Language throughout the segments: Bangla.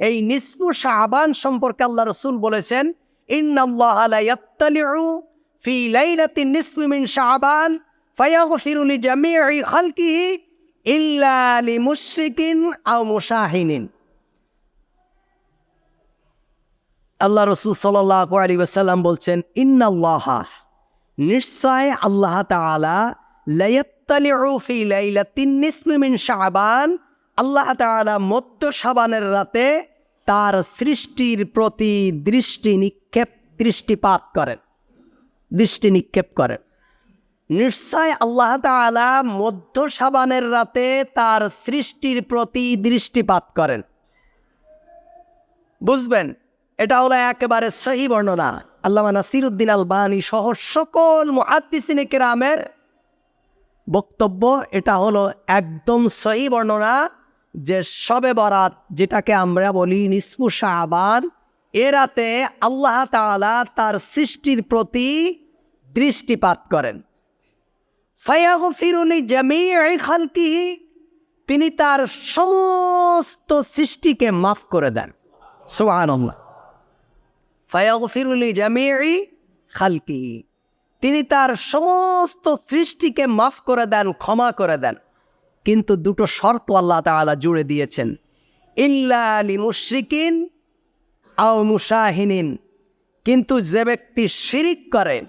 এই নিসফু শাহবান সম্পর্কে আল্লাহ রসুল বলেছেন আল্লাহ রসুল আলাইহি ওয়াসাল্লাম বলছেন, ইন্নাল্লাহ, নিশ্চয় আল্লাহ তাআলা লা ইয়াত্তালিউ ফি লাইলাতিন নিসফি শাহবান আল্লাহ তাআলা মধ্য সাবানের রাতে তার সৃষ্টির প্রতি দৃষ্টি নিক্ষেপ, দৃষ্টিপাত করেন। দৃষ্টি নিক্ষেপ করেন। নিশ্চয় আল্লাহ তাআলা মধ্য সাবানের রাতে তার সৃষ্টির প্রতি দৃষ্টিপাত করেন। বুঝবেন, এটা হলো একেবারে সহি বর্ণনা। আল্লামা নাসিরুদ্দিন আলবানি সহ সকল মুহাদ্দিসিনে বক্তব্য, এটা হলো একদম সহি বর্ণনা। যে সবে বরাত, যেটাকে আমরা বলি নিসফু শাহবান এ রাতে আল্লাহ তাআলা তার সৃষ্টির প্রতি দৃষ্টিপাত করেন। ফায়াগফিরুলি জামিই খালকিহি তিনি তার সমস্ত সৃষ্টিকে মাফ করে দেন। সুবহানাল্লাহ। ফায়াগফিরুলি জামিই খালকিহি তিনি তার সমস্ত সৃষ্টিকে মাফ করে দেন, ক্ষমা করে দেন। কিন্তু দুটো শর্ত আল্লাহ তাআলা জুড়ে দিয়েছেন। ইল্লা মুশরিকিন আও মুশাহিনিন। কিন্তু যে ব্যক্তি শিরিক করে,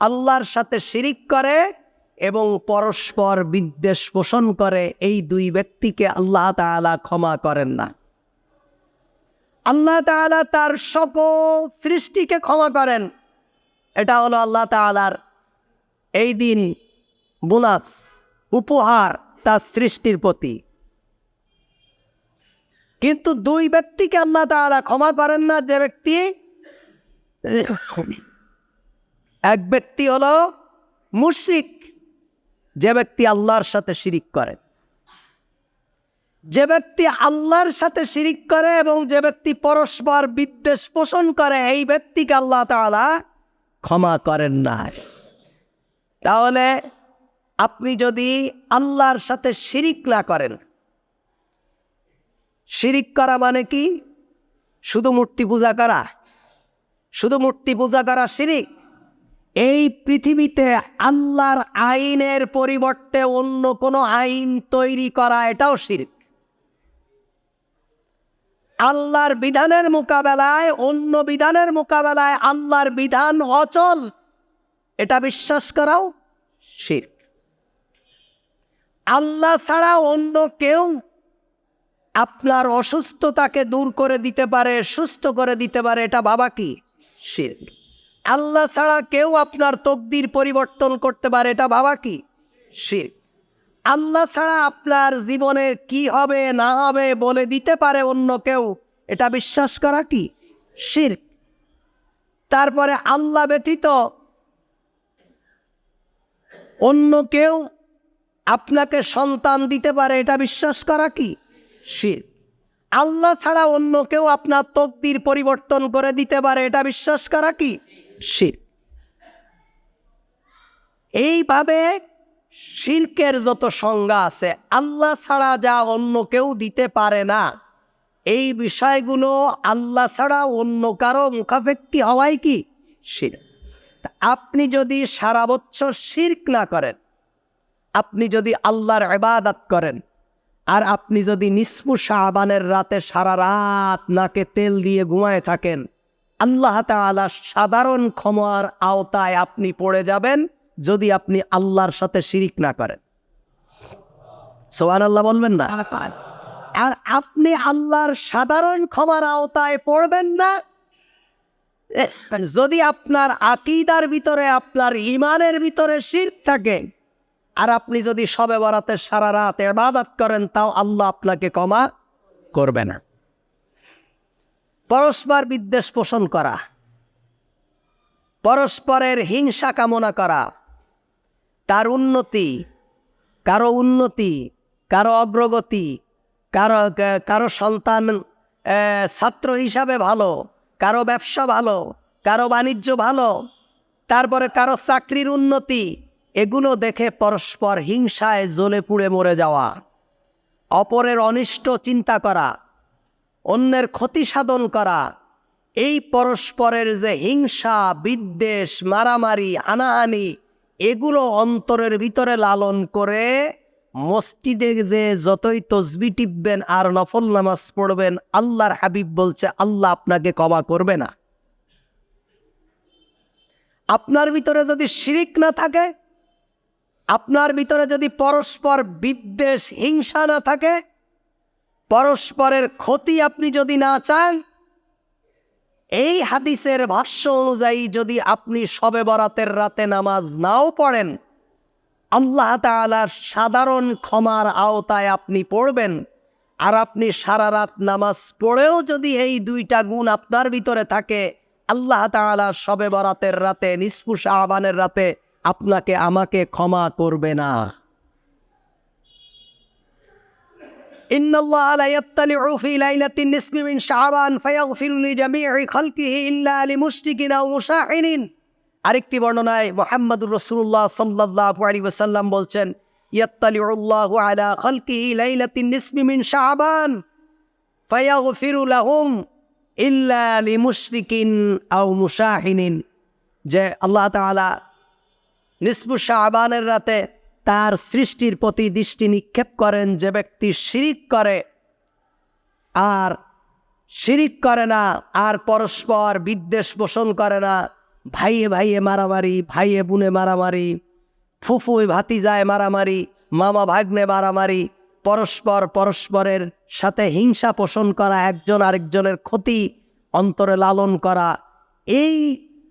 আল্লাহর সাথে শিরিক করে এবং পরস্পর বিদ্বেষ পোষণ করে, এই দুই ব্যক্তিকে আল্লাহ তাআলা ক্ষমা করেন না। আল্লাহ তাআলা তার সকল সৃষ্টিকে ক্ষমা করেন। এটা হলো আল্লাহ তাআলার এই দিন বোনাস, উপহার। তার সৃষ্টির প্রতি। কিন্তু দুই ব্যক্তিকে আল্লাহ তাআলা ক্ষমা করেন না, যে ব্যক্তি এক ব্যক্তি হলো মুশরিক, যে ব্যক্তি আল্লাহর সাথে শিরিক করে। যে ব্যক্তি আল্লাহর সাথে শিরিক করে এবং যে ব্যক্তি পরস্পর বিদ্বেষ পোষণ করে, এই ব্যক্তিকে আল্লাহ তাআলা ক্ষমা করেন না। তাহলে আপনি যদি আল্লাহর সাথে শিরিক না করেন, শিরিক করা মানে কি? শুধু মূর্তি পূজা করা। শুধু মূর্তি পূজা করা শিরিক। এই পৃথিবীতে আল্লাহর আইনের পরিবর্তে অন্য কোনো আইন তৈরি করা, এটাও শিরিক। আল্লাহর বিধানের মোকাবেলায়, অন্য বিধানের মোকাবেলায় আল্লাহর বিধান অচল, এটা বিশ্বাস করাও শির আল্লাহ ছাড়া অন্য কেউ আপনার অসুস্থতাকে দূর করে দিতে পারে, সুস্থ করে দিতে পারে, এটা বাবা কি? শির আল্লাহ ছাড়া কেউ আপনার তকদির পরিবর্তন করতে পারে, এটা বাবা কি? শির আল্লাহ ছাড়া আপনার জীবনে কি হবে, না হবে বলে দিতে পারে অন্য কেউ, এটা বিশ্বাস করা কি? শির তারপরে আল্লাহ ব্যতীত অন্য কেউ আপনাকে সন্তান দিতে পারে, এটা বিশ্বাস করা কি? শির। আল্লাহ ছাড়া অন্য কেউ আপনার তকদির পরিবর্তন করে দিতে পারে, এটা বিশ্বাস করা কি? শির। এইভাবে শির্কের যত সংজ্ঞা আছে, আল্লাহ ছাড়া যা অন্য কেউ দিতে পারে না, এই বিষয়গুলো আল্লাহ ছাড়া অন্য কারও মুখাপেক্ষি হওয়াই কি? শির। আপনি যদি সারা বছর শির্ক না করেন আপনি যদি আল্লাহর ইবাদত করেন আর আপনি যদি নিসফু শাহবানের রাতে সারা রাত নাকে তেল দিয়ে ঘুমায় থাকেন আল্লাহ তাআলা সাধারণ ক্ষমার আওতায় আপনি পড়ে যাবেন যদি আপনি আল্লাহর সাথে শিরিক না করেন। সোহান আল্লাহ বলবেন না? আর আপনি আল্লাহর সাধারণ ক্ষমার আওতায় পড়বেন না যদি আপনার আকিদার ভিতরে আপনার ইমানের ভিতরে শির থাকে আর আপনি যদি সবে বরাতে সারা রাত এবাদত করেন, তাও আল্লাহ আপনাকে ক্ষমা করবে না। পরস্পর বিদ্বেষ পোষণ করা, পরস্পরের হিংসা কামনা করা, তার উন্নতি, কারও উন্নতি, কারও অগ্রগতি, কারও কারও সন্তান ছাত্র হিসাবে ভালো, কারও ব্যবসা ভালো, কারও বাণিজ্য ভালো, তারপরে কারও চাকরির উন্নতি এগুলো দেখে পরস্পর হিংসায় জ্বলে পুড়ে মরে যাওয়া। অপরের অনিষ্ট চিন্তা করা, অন্যের ক্ষতি সাধন করা, এই পরস্পরের যে হিংসা, বিদ্বেষ, মারামারি হানাহানি এগুলো অন্তরের ভিতরে লালন করে মসজিদে যে যতই তসবি টিপবেন আর নফল নামাজ পড়বেন, আল্লাহর হাবিব বলছে, আল্লাহ আপনাকে ক্ষমা করবে না। আপনার ভিতরে যদি শিরিক না থাকে আপনার ভিতরে যদি পরস্পর বিদ্বেষ, হিংসা না থাকে, পরস্পরের ক্ষতি আপনি যদি না চান, এই হাদিসের ভাষ্য অনুযায়ী যদি আপনি সবে বরাতের রাতে নামাজ নাও পড়েন, আল্লাহ তাআলার সাধারণ ক্ষমার আওতায় আপনি পড়বেন। আর আপনি সারা রাত নামাজ পড়েও যদি এই দুইটা গুণ আপনার ভিতরে থাকে, আল্লাহ তাআলা সবে বরাতের রাতে নিসফু শাহবানের রাতে আপনাকে আমাকে ক্ষমা করবে না إن الله لا يطلع في ليلة النصف من شعبان فيغفر لجميع خلقه إلا لمشرك أو مشاحن আরেকটি বর্ণনায় মোহাম্মদুর রসুল্লাহ সাল্লাহ আলী ওসাল্লাম বলছেন ইয়াত্তালিউল্লাহু আলা খালকিহি লাইলাতিন নিসমি মিন শাবান ফায়াগফিরু লাহুম ইল্লা লিমুশরিকিন আও মুশাহিনিন যে আল্লাহ তাআলা নিসফু শাবানের রাতে তার সৃষ্টির প্রতি দৃষ্টি নিক্ষেপ করেন যে ব্যক্তি শিরিক করে। আর শিরিক করে না, আর পরস্পর বিদ্বেষ পোষণ করে না। ভাইয়ে ভাইয়ে মারামারি, ভাইয়ে বুনে মারামারি, ফুফুই ভাতিজায় মারামারি, মামা ভাগ্নে মারামারি, পরস্পর পরস্পরের সাথে হিংসা পোষণ করা, একজন আরেকজনের ক্ষতি, অন্তরে লালন করা। এই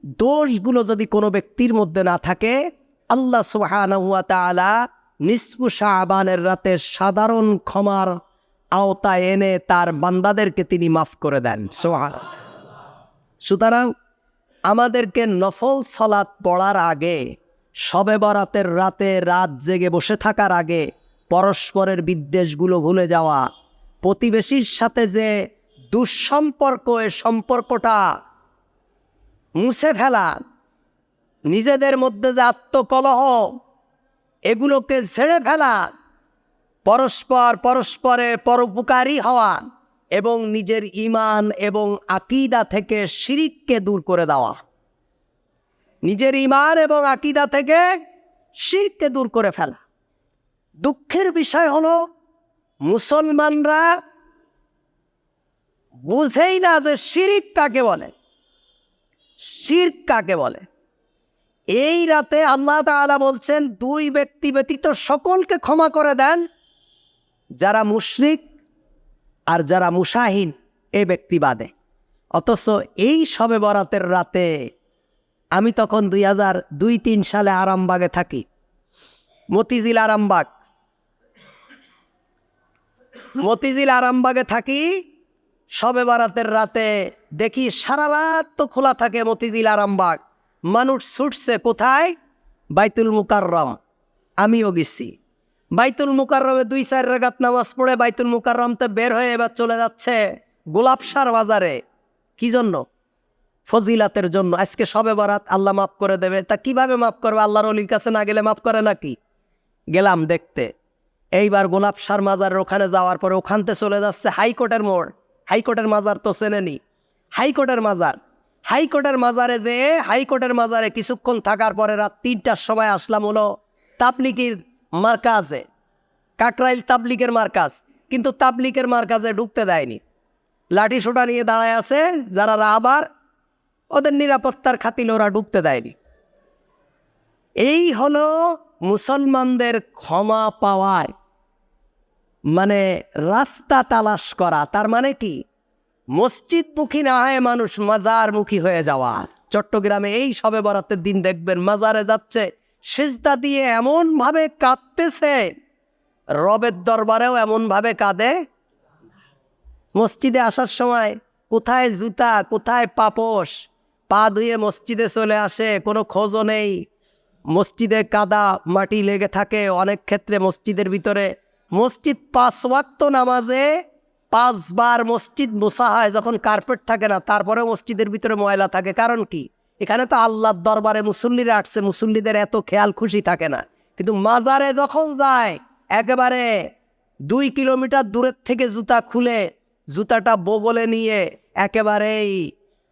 দোষগুলো যদি কোনো ব্যক্তির মধ্যে না থাকে, আল্লাহ সুবহানাহুয়া তাআলা নিসফু শাবানের রাতে সাধারণ ক্ষমার আওতায় এনে তার বান্দাদেরকে তিনি মাফ করে দেন। সোহান সুতরাং আমাদেরকে নফল সলাৎ পড়ার আগে শবে বরাতের রাতে রাত জেগে বসে থাকার আগে, পরস্পরের বিদ্বেষগুলো ভুলে যাওয়া, প্রতিবেশীর সাথে যে দুঃসম্পর্ক, এ সম্পর্কটা মুছে ফেলা। নিজেদের মধ্যে যে আত্মকলহ, এগুলোকে ছেড়ে ফেলা। পরস্পর পরস্পরের পরোপকারী হওয়া এবং নিজের ইমান এবং আকিদা থেকে শিরিককে দূর করে দেওয়া। নিজের ইমান এবং আকিদা থেকে শিরকে দূর করে ফেলা। দুঃখের বিষয় হলো, মুসলমানরা বুঝেই না যে শিরিক কাকে বলে। শির কাকে বলে? এই রাতে আল্লাহ তাআলা বলছেন, দুই ব্যক্তি ব্যতীত সকলকে ক্ষমা করে দেন, যারা মুশরিক আর যারা মুসাহিন এ ব্যক্তি বাদে। অথচ এই সবে বরাতের রাতে আমি তখন দুই হাজার দুই তিন সালে আরামবাগে থাকি। মতিঝিল আরামবাগ। মতিঝিল আরামবাগে থাকি সবে বরাতের রাতে দেখি সারা রাত তো খোলা থাকে মতিঝিল আরামবাগ। মানুষ ছুটছে কোথায়? বাইতুল মুকাররম। আমিও গেছি। বাইতুল মুকাররমে দুই, চার রেগাত নামাজ পড়ে বাইতুল মুকাররমতে বের হয়ে এবার চলে যাচ্ছে গোলাপসার বাজারে। কি জন্য? ফজিলাতের জন্য। আজকে সবে বরাত আল্লাহ মাফ করে দেবে। তা কীভাবে মাফ করবে? আল্লাহর অলির কাছে না গেলে মাফ করে নাকি? গেলাম দেখতে। এইবার গোলাপসার মাজারের ওখানে যাওয়ার পরে ওখানতে চলে যাচ্ছে হাইকোর্টের মোড়। হাইকোর্টের মাজার তো চেনেনি। হাইকোর্টের মাজার। হাইকোর্টের মাজারে যে, হাইকোর্টের মাজারে কিছুক্ষণ থাকার পরে রাত তিনটার সময় আসলাম হলো তাবলিকির মার্কাজে কাকরাইল তাবলিকের মার্কাজ। কিন্তু তাবলিকের মার্কাজে ঢুকতে দেয়নি। লাঠি সোটা নিয়ে দাঁড়ায় আছে, যারা আবার ওদের নিরাপত্তার খাতিল ওরা ঢুকতে দেয়নি। এই হলো মুসলমানদের ক্ষমা পাওয়ায় মানে রাস্তা তালাশ করা, তার মানে কি? মসজিদমুখী না হয়ে মানুষ মাজারমুখী হয়ে যাওয়া। চট্টগ্রামে এই সবে বরাতের দিন দেখবেন মাজারে যাচ্ছে, সিজদা দিয়ে এমনভাবে কাঁদতেছে। রবের দরবারেও এমনভাবে কাঁদে। মসজিদে আসার সময় কোথায় জুতা, কোথায় পাপোশ, পা ধুয়ে মসজিদে চলে আসে, কোনো খোঁজও নেই। মসজিদে কাদা মাটি লেগে থাকে, অনেক ক্ষেত্রে মসজিদের ভিতরে মসজিদ পাঁচ ওয়াক্ত নামাজে পাঁচবার মসজিদ মোসা হয় যখন কার্পেট থাকে না তারপরে মসজিদের ভিতরে ময়লা থাকে। কারণ কি? এখানে তো আল্লাহর দরবারে মুসল্লিরা আসছে, মুসল্লিদের এত খেয়াল খুশি থাকে না। কিন্তু মাজারে যখন যায়, একেবারে দুই কিলোমিটার দূরের থেকে জুতা খুলে, জুতাটা বগলে নিয়ে একেবারেই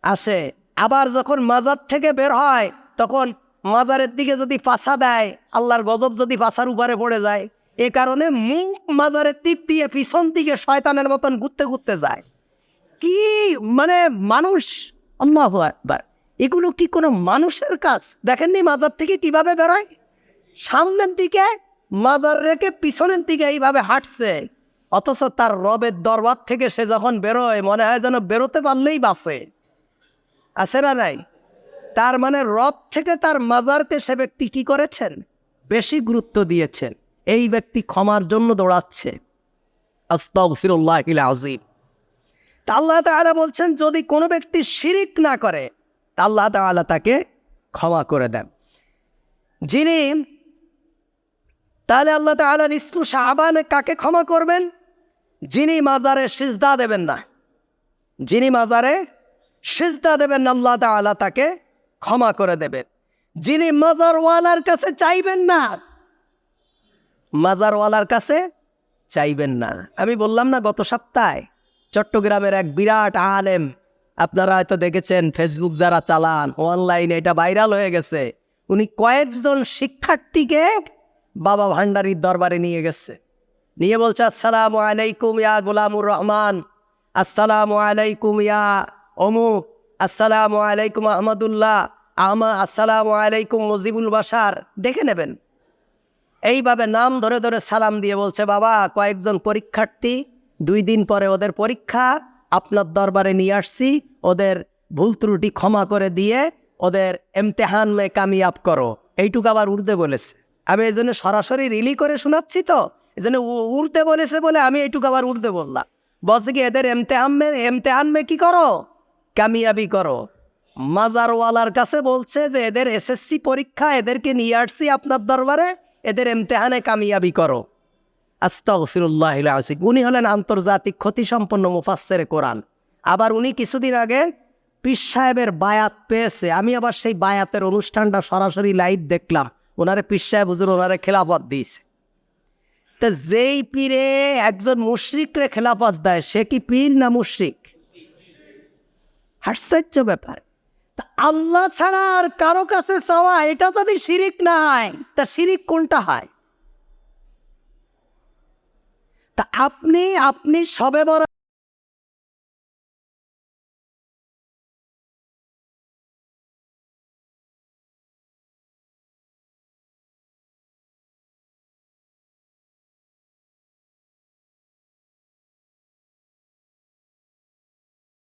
আসে। আবার যখন মাজার থেকে বের হয়, তখন মাজারের দিকে যদি পাছা দেয়, আল্লাহর গজব যদি পাছার উপরে পড়ে যায় এ কারণে মুখ মাজারে দিক দিয়ে পিছন দিকে শয়তানের মতন ঘুরতে ঘুরতে যায়। কি মানে মানুষ? আল্লাহ এগুলো কি কোনো মানুষের কাজ? দেখেননি মাজার থেকে কীভাবে বেরোয়? সামনের দিকে, মাজার রেখে পিছনের দিকে এইভাবে হাঁটছে। অথচ তার রবের দরবার থেকে সে যখন বেরোয়, মনে হয় যেন বেরোতে পারলেই বাঁচে। আছে না নাই? তার মানে রব থেকে তার মাজারকে সে ব্যক্তি কি করেছেন? বেশি গুরুত্ব দিয়েছেন। এই ব্যক্তি ক্ষমার জন্য দৌড়াচ্ছে। আস্তাগফিরুল্লাহ আজিম আল্লাহ তাআলা বলছেন, যদি কোনো ব্যক্তি শিরিক না করে আল্লাহ তাআলা তাকে ক্ষমা করে দেন। যিনি, তাহলে আল্লাহ তাআলা নিষ্ঠু শাহবানে কাকে ক্ষমা করবেন? যিনি মাজারে সিজদা দেবেন না। যিনি মাজারে সিজদা দেবেন না, আল্লাহ তাআলা তাকে ক্ষমা করে দেবেন। যিনি মাজারওয়ালার কাছে চাইবেন না মাজারওয়ালার কাছে চাইবেন না। আমি বললাম, না, গত সপ্তাহে চট্টগ্রামের এক বিরাট আলেম, আপনারা হয়তো দেখেছেন ফেসবুক যারা চালান, অনলাইনে এটা ভাইরাল হয়ে গেছে। উনি কয়েকজন শিক্ষার্থীকে বাবা ভান্ডারির দরবারে নিয়ে গেছে। নিয়ে বলছে, আসসালামু আলাইকুম ইয়া গোলামুর রহমান, আসসালামু আলাইকুম ইয়া অমুক, আসসালামু আলাইকুম আহমদুল্লাহ, আমা, আসসালামু আলাইকুম মুজিবুল বাসার দেখে নেবেন। এইভাবে নাম ধরে ধরে সালাম দিয়ে বলছে, বাবা, কয়েকজন পরীক্ষার্থী, দুই দিন পরে ওদের পরীক্ষা, আপনার দরবারে নিয়ে আসছি, ওদের ভুল ত্রুটি ক্ষমা করে দিয়ে ওদের এমতেহান মে কামিয়াব করো। এইটুকু আবার উর্দে বলেছে। আমি এই জন্য সরাসরি রিলি করে শোনাচ্ছি তো, এই জন্য উর্দে বলেছে বলে আমি এইটুকু আবার উর্দে বললাম। বলছে কি, এদের এমতেহান মে এমতেহান মে কি করো? কামিয়াবি করো। মাজারওয়ালার কাছে বলছে যে, এদের এসএসসি পরীক্ষা, এদেরকে নিয়ে আসছি আপনার দরবারে এদের এমতেহানে কামিয়াবি করো। আস্তাগফিরুল্লাহ আসিক উনি হলেন আন্তর্জাতিক ক্ষতিসম্পন্ন মুফাসসের কোরআন। আবার উনি কিছুদিন আগে পীর সাহেবের বায়াত পেয়েছে। আমি আবার সেই বায়াতের অনুষ্ঠানটা সরাসরি লাইভ দেখলাম। ওনারে পীর সাহেব হুজুর ওনারে খেলাফত দিয়েছে। তা যেই পীরে একজন মুশরিকরে খেলাফত দেয়, সে কি পীর না মুশরিক? আশ্চর্য ব্যাপার। আল্লাহ ছাড়া আর কারও কাছে চাওয়া, এটা যদি শিরিক না হয় তা শিরিক কোনটা হয়? তা আপনি আপনি সবে বড়